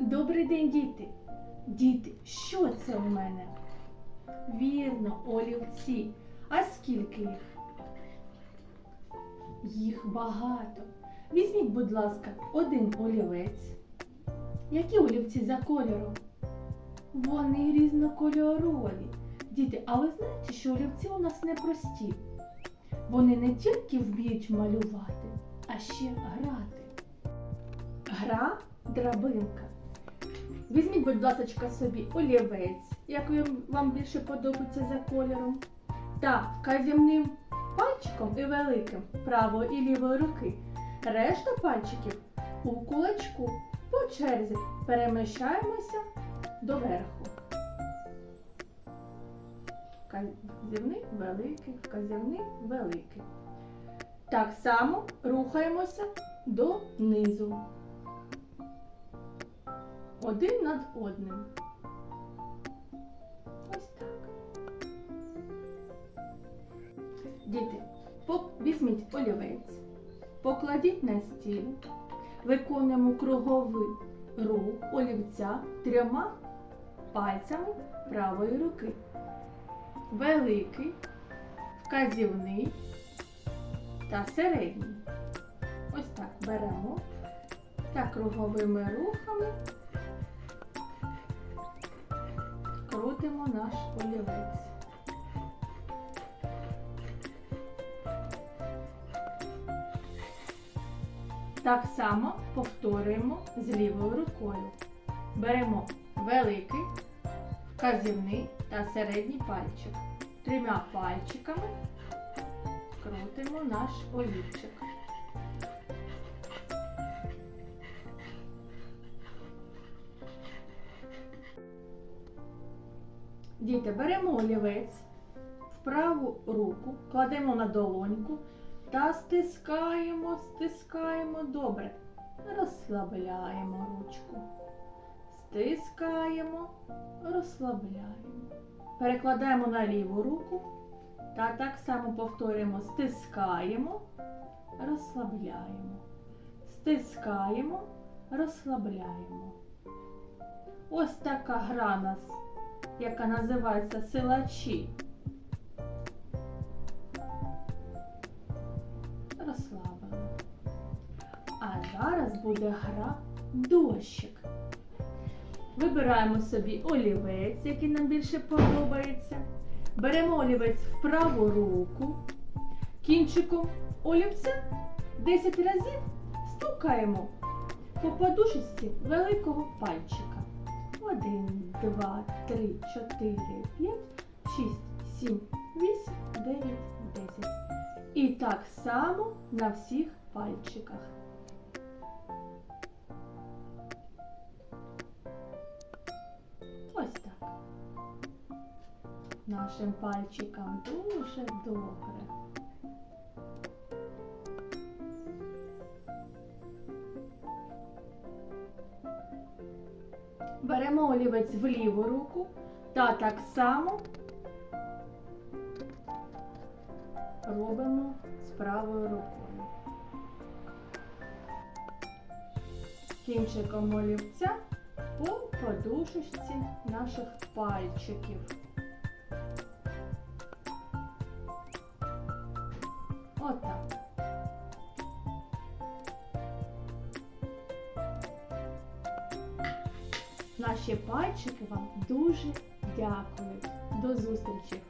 Добрий день, діти! Діти, що це у мене? Вірно, олівці. А скільки їх? Їх багато. Візьміть, будь ласка, один олівець. Які олівці за кольором? Вони різнокольорові. Діти, а ви знаєте, що олівці у нас непрості? Вони не тільки вміють малювати, а ще грати. Гра драбинка. Візьміть, будь ласка, собі олівець, як вам більше подобається за кольором, та вказівним пальчиком і великим правої і лівої руки. Решта пальчиків у кулачку по черзі переміщаємося доверху. Вказівний великий, вказівний великий. Так само рухаємося донизу. Один над одним. Ось так. Діти, візьміть олівець, покладіть на стіл, виконуємо круговий рух олівця трьома пальцями правої руки. Великий, вказівний та середній. Ось так беремо та круговими рухами крутимо наш олівець. Так само повторюємо з лівою рукою. Беремо великий, вказівний та середній пальчик. Трьома пальчиками крутимо наш олівчик. Діти, беремо олівець в праву руку, кладемо на долоньку та стискаємо, стискаємо добре. Розслабляємо ручку. Стискаємо, розслабляємо. Перекладаємо на ліву руку та так само повторюємо: стискаємо, розслабляємо. Стискаємо, розслабляємо. Ось така гра нас яка називається силачі. Розслабили. А зараз буде гра дощик. Вибираємо собі олівець, який нам більше подобається. Беремо олівець в праву руку, кінчиком олівця 10 разів стукаємо по подушечці великого пальчика. Один, два, три, чотири, п'ять, шість, сім, вісім, дев'ять, десять. І так само на всіх пальчиках. Ось так. Нашим пальчикам дуже добре. Беремо олівець в ліву руку та так само робимо з правою рукою. Кінчиком олівця по подушечці наших пальчиків. Отак. Наші пальчики вам дуже дякують. До зустрічі!